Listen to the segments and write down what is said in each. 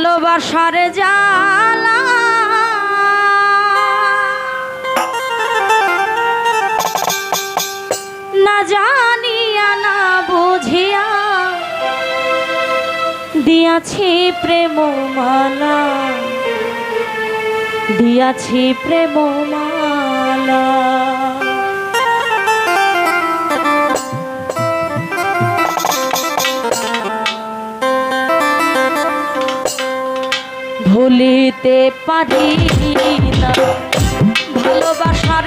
ভালোবাসার জালা না জানিয়া না বুঝিয়া দিয়াছি প্রেম মালা। দিয়াছি প্রেম মালা। পারি না। ভালোবাসার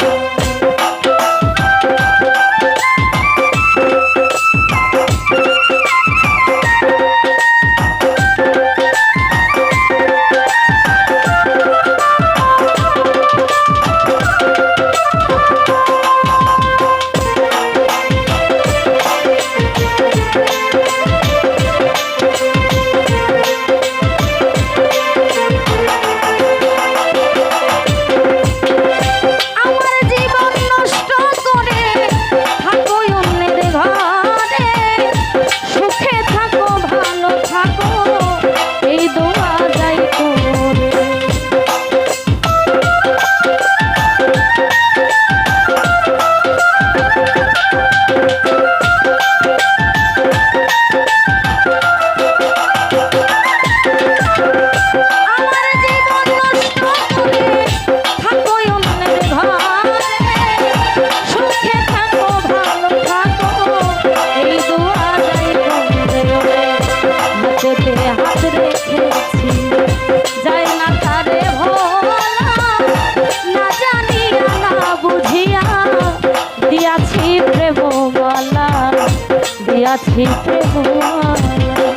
দিয়াছি প্রেমমালা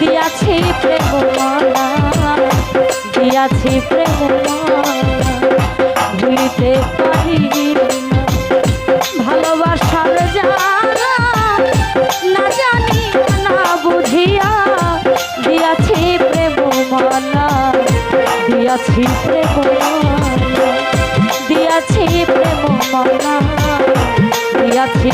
দিয়াছি প্রেমমালা দিয়াছি প্রেমমালা। ভুলিতে পারি ভালোবাসার না জানি, না বুঝিয়া দিয়াছি প্রেমমালা দিয়াছি প্রেমমালা। দিয়াছি প্রেমমালা, দিয়াছি